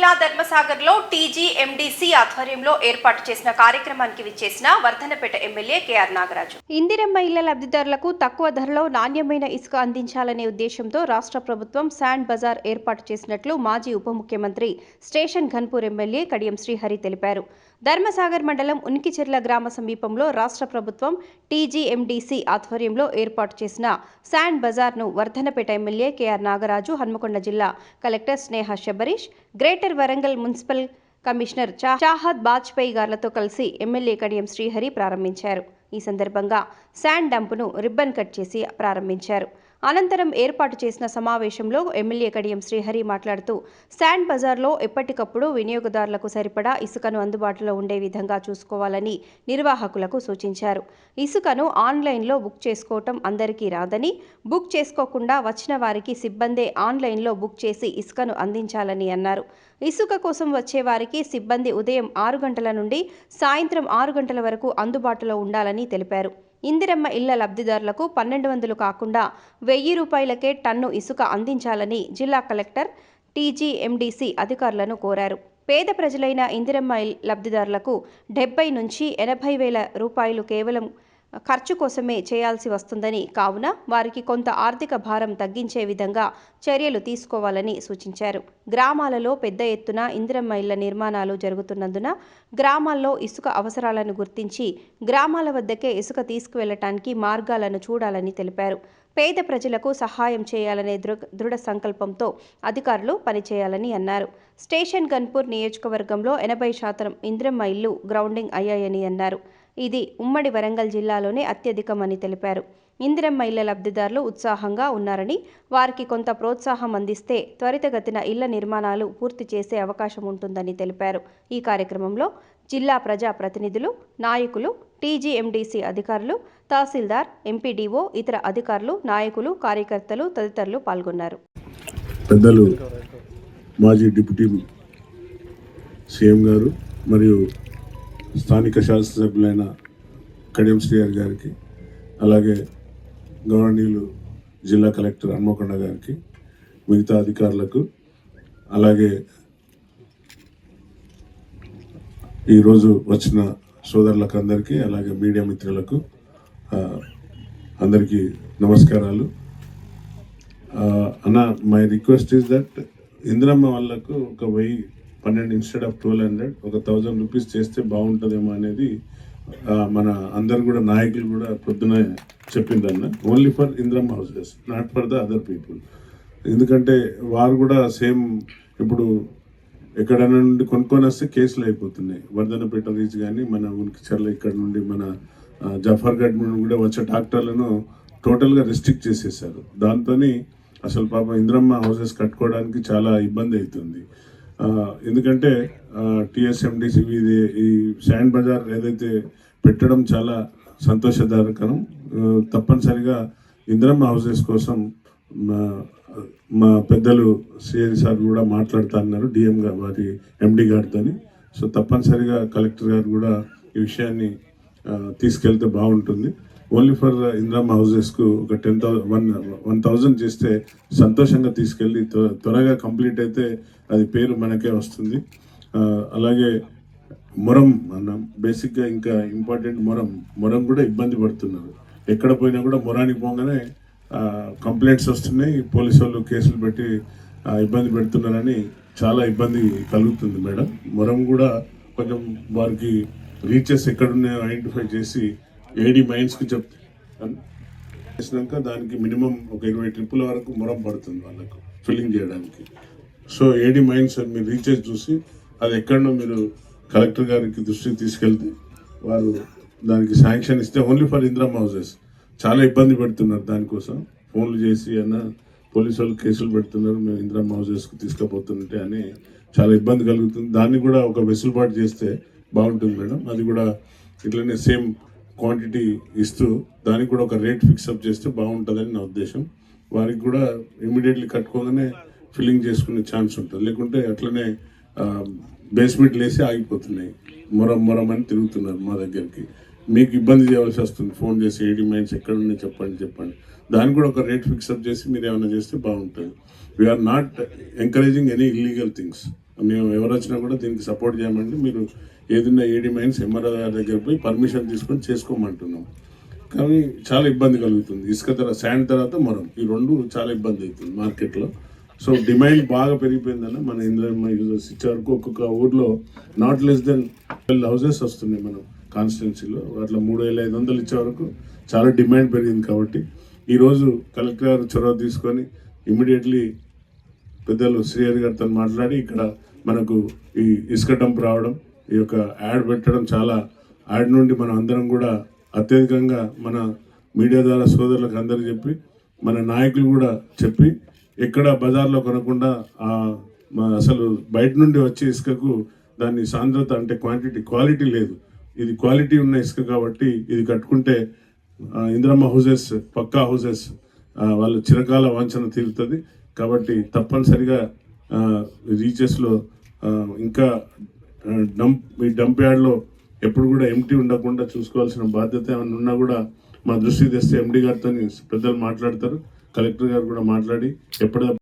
జిల్లా ధర్మసాగర్లో ఆధ్వర్యంలో ఏర్పాటు చేసిన కార్యక్రమానికి విచ్చేసిన Wardhannapet MLA K R Nagaraju. Indiramma ఇళ్ళ లబ్ధిదారులకు తక్కువ ధరలో నాణ్యమైన ఇసుక అందించాలనే ఉద్దేశంతో రాష్ట్ర ప్రభుత్వం శాండ్ బజార్ ఏర్పాటు చేసినట్లు మాజీ ఉప ముఖ్యమంత్రి స్టేషన్ ఘన్పూర్ ఎమ్మెల్యే కడియం శ్రీహరి తెలిపారు. ధర్మసాగర్ మండలం ఉనికిచెర్ల గ్రామ సమీపంలో రాష్ట్ర ప్రభుత్వం టీజీఎండీసీ ఆధ్వర్యంలో ఏర్పాటు చేసిన sand బజార్ను Wardhannapet MLA K R Nagaraju Hanmakonda జిల్లా collector Sneha Shabarish greater Warangal municipal commissioner Chahat Bajpai గార్లతో కలిసి ఎమ్మెల్యే కడియం శ్రీహరి ప్రారంభించారు. ఈ సందర్భంగా శాండ్ డంపును రిబ్బన్ కట్ చేసి ప్రారంభించారు. అనంతరం ఏర్పాటు చేసిన సమావేశంలో ఎమ్మెల్యే కడియం శ్రీహరి మాట్లాడుతూ శాండ్ బజార్లో ఎప్పటికప్పుడు వినియోగదారులకు సరిపడా ఇసుకను అందుబాటులో ఉండే విధంగా చూసుకోవాలని నిర్వాహకులకు సూచించారు. ఇసుకను ఆన్లైన్లో బుక్ చేసుకోవటం అందరికీ రాదని బుక్ చేసుకోకుండా వచ్చిన వారికి సిబ్బందే ఆన్లైన్లో బుక్ చేసి ఇసుకను అందించాలని అన్నారు. ఇసుక కోసం వచ్చే వారికి సిబ్బంది ఉదయం ఆరు గంటల నుండి సాయంత్రం ఆరు గంటల వరకు అందుబాటులో ఉండాలని తెలిపారు. ఇందిరమ్మ ఇళ్ళ లబ్ధిదారులకు పన్నెండు వందలు కాకుండా వెయ్యి రూపాయలకే టన్ను ఇసుక అందించాలని జిల్లా కలెక్టర్ టీజీఎండీసీ అధికారులను కోరారు. పేద ప్రజలైన ఇందిరమ్మ లబ్ధిదారులకు డెబ్బై నుంచి ఎనభై వేల రూపాయలు కేవలం ఖర్చు కోసమే చేయాల్సి వస్తుందని కావున వారికి కొంత ఆర్థిక భారం తగ్గించే విధంగా చర్యలు తీసుకోవాలని సూచించారు. గ్రామాలలో పెద్ద ఎత్తున ఇందిరమ్మ ఇళ్ళ నిర్మాణాలు జరుగుతున్నందున గ్రామాల్లో ఇసుక అవసరాలను గుర్తించి గ్రామాల వద్దకే ఇసుక తీసుకువెళ్ళటానికి మార్గాలను చూడాలని తెలిపారు. పేద ప్రజలకు సహాయం చేయాలనే దృ దృఢ సంకల్పంతో అధికారులు పనిచేయాలని అన్నారు. స్టేషన్ గన్పూర్ నియోజకవర్గంలో ఎనభై శాతం ఇంద్రమ్మ ఇల్లు గ్రౌండింగ్ అయ్యాయని అన్నారు. ఇది ఉమ్మడి వరంగల్ జిల్లాలోనే అత్యధికమని తెలిపారు. ఇందిరమ్మ ఇళ్ళ లబ్ధిదారులు ఉత్సాహంగా ఉన్నారని వారికి కొంత ప్రోత్సాహం అందిస్తే త్వరితగతిన ఇళ్ళ నిర్మాణాలు పూర్తి చేసే అవకాశం ఉంటుందని తెలిపారు. ఈ కార్యక్రమంలో జిల్లా ప్రజా ప్రతినిధులు నాయకులు టీజీఎండీసీ అధికారులు తహసీల్దార్ ఎంపీడీఓ ఇతర అధికారులు నాయకులు కార్యకర్తలు తదితరులు పాల్గొన్నారు. పెద్దలు మాజీ డిప్యూటీ సీఎం గారు మరియు స్థానిక శాసనసభ్యులైన కడియం శ్రీహరి గారికి అలాగే గౌరవనీయులు జిల్లా కలెక్టర్ హన్మకొండ గారికి మిగతా అధికారులకు అలాగే ఈరోజు వచ్చిన సోదరులకు అందరికీ అలాగే మీడియా మిత్రులకు అందరికీ నమస్కారాలు. అన్న my request is that Indiramma వాళ్ళకు ఒక వెయ్యి పన్నెండు ఇన్స్టెడ్ ఆఫ్ ట్వెల్వ్ హండ్రెడ్ ఒక థౌజండ్ రూపీస్ చేస్తే బాగుంటుందేమో అనేది మన అందరు కూడా నాయకులు కూడా పొద్దున చెప్పిందన్న. Only for Indiramma houses not for the other people ఎందుకంటే వారు కూడా సేమ్ ఇప్పుడు ఎక్కడైనా నుండి కొనుక్కొని వస్తే కేసులు అయిపోతున్నాయి. వర్ధనపేట రీచ్ కానీ మన ఉనికిచర్ల ఇక్కడ నుండి మన జఫర్గఢ్ నుండి కూడా వచ్చే డాక్టర్లను టోటల్గా రెస్ట్రిక్ట్ చేసేసారు. దాంతో అసలు పాప ఇంద్రమ్మ హౌసెస్ కట్టుకోవడానికి చాలా ఇబ్బంది అవుతుంది. ఎందుకంటే టిఎస్ఎండిసి ఇది ఈ శాండ్ బజార్ ఏదైతే పెట్టడం చాలా సంతోషదాయకరం తప్పనిసరిగా ఇందిరమ్మ హౌసెస్ కోసం మా మా పెద్దలు సిఎన్ సార్ కూడా మాట్లాడుతా అన్నారు డిఎం గారు వారి ఎండి గారితో సో తప్పనిసరిగా కలెక్టర్ గారు కూడా ఈ విషయాన్ని తీసుకెళ్తే బాగుంటుంది. ఓన్లీ ఫర్ ఇంద్రమ్మ హౌజెస్కు ఒక ten thousand one one thousand చేస్తే సంతోషంగా తీసుకెళ్ళి త్వరగా కంప్లీట్ అయితే అది పేరు మనకే వస్తుంది. అలాగే మొరం అన్న బేసిక్గా ఇంకా ఇంపార్టెంట్ మొరం. మొరం కూడా ఇబ్బంది పడుతున్నారు. ఎక్కడ పోయినా కూడా మొరానికి పోగానే కంప్లైంట్స్ వస్తున్నాయి. పోలీసు వాళ్ళు కేసులు పెట్టి ఇబ్బంది పెడుతున్నారని చాలా ఇబ్బంది కలుగుతుంది మేడం. మొరం కూడా కొంచెం వారికి రీచెస్ ఎక్కడున్నాయో ఐడెంటిఫై చేసి ఏడీ మైన్స్కి చెప్తే. చేసినాక దానికి మినిమం ఒక ఇరవై ట్రిప్పుల వరకు మొరం పడుతుంది వాళ్ళకు ఫిల్లింగ్ చేయడానికి. సో ఏడీ మైన్స్ అని మీరు రీఛార్జ్ చూసి అది ఎక్కడనో మీరు కలెక్టర్ గారికి దృష్టికి తీసుకెళ్తే వారు దానికి శాంక్షన్ ఇస్తే ఓన్లీ ఫర్ ఇంద్రమ్ హౌసెస్. చాలా ఇబ్బంది పెడుతున్నారు దానికోసం. ఫోన్లు చేసి అన్న పోలీసు వాళ్ళు కేసులు పెడుతున్నారు మేము ఇంద్రమ్ హౌసెస్కి తీసుకుపోతుంటే అని చాలా ఇబ్బంది కలుగుతుంది. దాన్ని కూడా ఒక వెసులుబాటు చేస్తే బాగుంటుంది మేడం. అది కూడా ఇట్లనే సేమ్ క్వాంటిటీ ఇస్తూ దానికి కూడా ఒక రేట్ ఫిక్సప్ చేస్తే బాగుంటుందని నా ఉద్దేశం. వారికి కూడా ఇమీడియట్లీ కట్టుకోగానే ఫిల్లింగ్ చేసుకునే ఛాన్స్ ఉంటుంది. లేకుంటే అట్లనే బేస్మెంట్ లేసి ఆగిపోతున్నాయి. మొరం మొరం అని తిరుగుతున్నారు మా దగ్గరికి. మీకు ఇబ్బంది చేయవలసి వస్తుంది. ఫోన్ చేసి ఏడి మైండ్స్ ఎక్కడ ఉన్నాయి చెప్పండి చెప్పండి. దానికి కూడా ఒక రేట్ ఫిక్సప్ చేసి మీరు ఏమైనా చేస్తే బాగుంటుంది. We are not encouraging any illegal things మేము ఎవరు వచ్చినా కూడా దీనికి సపోర్ట్ చేయమండి. మీరు ఏదైనా ఏడి మైన్స్ ఎంఆర్ఓ గారి దగ్గర పోయి పర్మిషన్ తీసుకొని చేసుకోమంటున్నాం. కానీ చాలా ఇబ్బంది కలుగుతుంది. ఇసుక తర్వాత శాండ్ తర్వాత మరం. ఈ రెండు చాలా ఇబ్బంది అవుతుంది మార్కెట్లో సో డిమాండ్ బాగా పెరిగిపోయిందన్న మన ఇంద్రమ్మ యూజర్స్ వరకు ఒక్కొక్క ఊర్లో not less than twelve houses వస్తున్నాయి మనం కాన్స్టిట్యున్సీలో అట్లా మూడు వేల ఐదు వందలు ఇచ్చే వరకు చాలా డిమాండ్ పెరిగింది కాబట్టి ఈరోజు కలెక్టర్ గారు చొరవ తీసుకొని ఇమీడియట్లీ పెద్దలు శ్రీహరి గారితో మాట్లాడి ఇక్కడ మనకు ఈ ఇసుక డంప్ రావడం ఈ యొక్క యాడ్ పెట్టడం చాలా యాడ్ నుండి మనం అందరం కూడా అత్యధికంగా మన మీడియా ద్వారా సోదరులకు అందరూ చెప్పి మన నాయకులు కూడా చెప్పి ఎక్కడ బజార్లో కొనకుండా అసలు బయట నుండి వచ్చే ఇసుకకు దాని సాంద్రత అంటే క్వాంటిటీ క్వాలిటీ లేదు. ఇది క్వాలిటీ ఉన్న ఇసుక కాబట్టి ఇది కట్టుకుంటే ఇంద్రమ్మ ఇందిరమ్మ హౌసెస్ పక్కా హౌసెస్ వాళ్ళ చిరకాల వాంఛన తీరుతుంది. కాబట్టి తప్పనిసరిగా రీచెస్లో ఇంకా డంప్ ఈ డంప్ యార్డ్లో ఎప్పుడు కూడా ఎంటీ ఉండకుండా చూసుకోవాల్సిన బాధ్యత ఏమైనా ఉన్నా కూడా మా దృష్టికి తెస్తే ఎండి గారితో పెద్దలు మాట్లాడతారు. కలెక్టర్ గారు కూడా మాట్లాడి ఎప్పటికప్పుడు